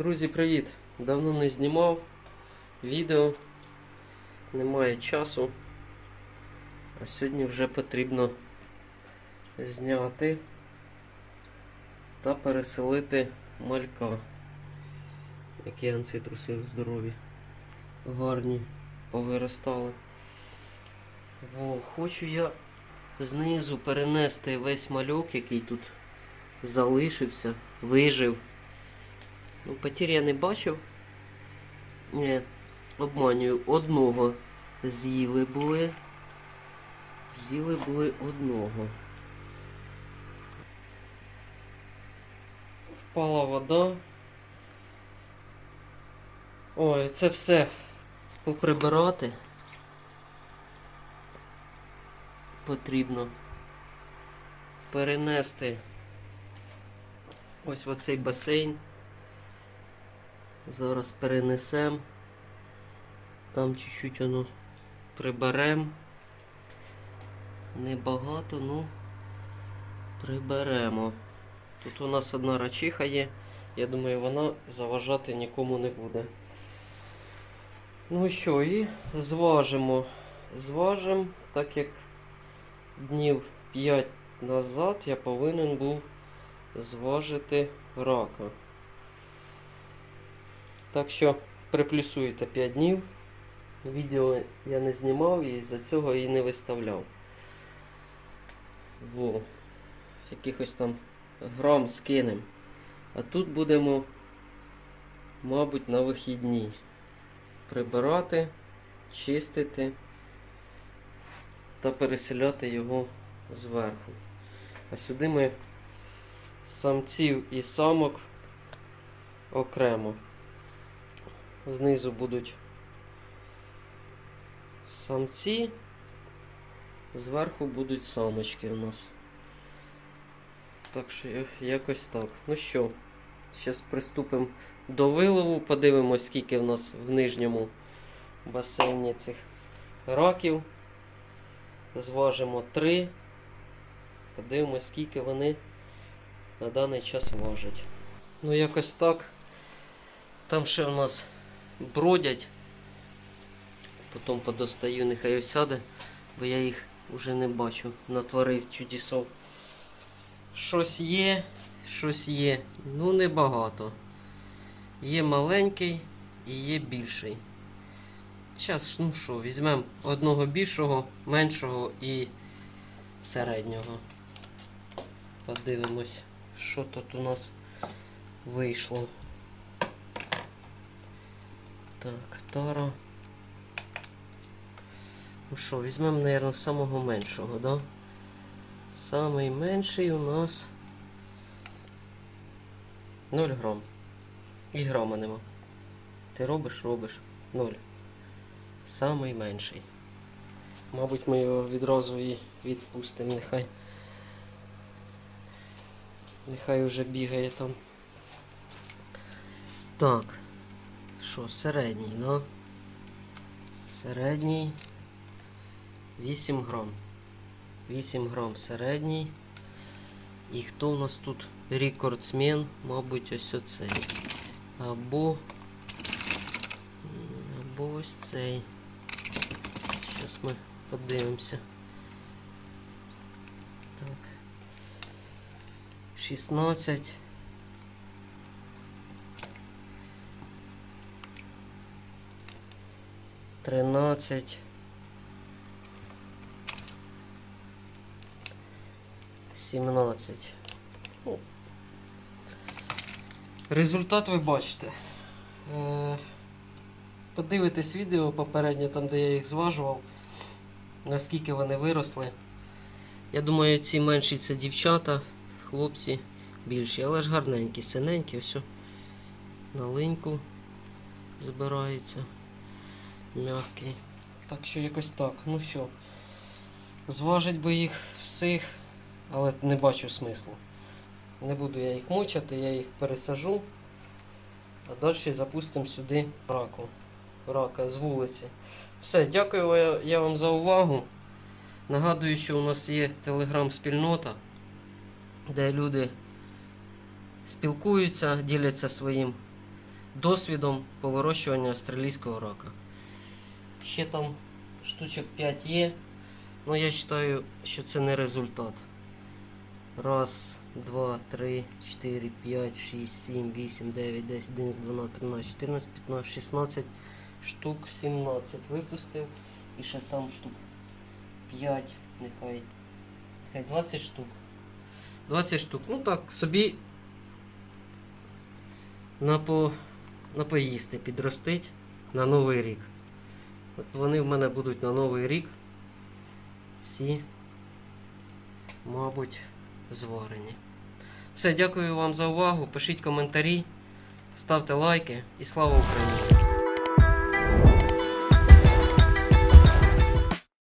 Друзі, привіт! Давно не знімав відео, немає часу. А сьогодні вже потрібно зняти та переселити малька. Які анцитруси здорові, гарні, повиростали. Во, хочу я знизу перенести весь мальок, який тут залишився, вижив. Ну, я не бачив. Ні, обманюю, одного з'їли були. З'їли були одного. Впала вода. Ой, це все поприбирати. Потрібно перенести ось оцей басейн. Зараз перенесемо. Там чуть-чуть воно приберемо. Небагато, ну приберемо. Тут у нас одна рачиха є. Я думаю, вона заважати нікому не буде. Ну що, і зважимо. Зважимо, так як днів 5 назад я повинен був зважити рака. Так що приплюсуєте 5 днів. Відео я не знімав і з-за цього і не виставляв. Во. Якихось там грам скинем. А тут будемо, мабуть, на вихідні прибирати, чистити та переселяти його зверху. А сюди ми самців і самок окремо. Знизу будуть самці, зверху будуть самочки у нас. Так що якось так. Ну що, зараз приступимо до вилову, подивимось, скільки в нас в нижньому басейні цих раків. Зважимо три. Подивимось, скільки вони на даний час важать. Ну, якось так. Там ще у нас бродять. Потім подостаю, нехай осяде, бо я їх вже не бачу. Натворив чудесов. Щось є, щось є. Ну небагато. Є маленький і є більший. Зараз, ну що, візьмемо одного більшого, меншого і середнього. Подивимось, що тут у нас вийшло. Так, тара. Ну що, візьмемо, мабуть, самого меншого, да? Самий менший у нас 0 грам. І грама нема. Ти робиш, робиш. 0. Самий менший. Мабуть, ми його відразу і відпустимо, нехай. Нехай уже бігає там. Так. Що, середній, да? Середній 8 грам. 8 грам середній. І хто у нас тут рекордсмен? Мабуть, ось оцей. Або. Або ось цей. Зараз ми подивимося. Так. 16. Тринадцять. Сімнадцять. Ну, Результат ви бачите. Е, Подивитесь відео попереднє, там де я їх зважував, наскільки вони виросли. Я думаю, ці менші це дівчата, хлопці більші, але ж гарненькі, синенькі, все на линьку збирається. Мягкий. Так що якось так. Ну що, зважить би їх всіх, але не бачу смислу. Не буду я їх мучити, я їх пересажу. А далі запустимо сюди раку. Рака з вулиці. Все, дякую я вам за увагу. Нагадую, що у нас є телеграм-спільнота, де люди спілкуються, діляться своїм досвідом по вирощуванню австралійського рака. Ще там штучок 5 є. Ну я вважаю, що це не результат. Раз, два, три, чотири, п'ять, шість, сім, вісім, дев'ять, десять, одинадцять, дванадцять, тринадцять, чотирнадцять, п'ятнадцять, шістнадцять штук, 17 випустив. І ще там штук 5, нехай. Нехай 20 штук. 20 штук. Ну так, собі на, по, на поїсти підростить на Новий рік. От вони в мене будуть на Новий рік. Всі, мабуть, зварені. Все, дякую вам за увагу. Пишіть коментарі, ставте лайки і слава Україні!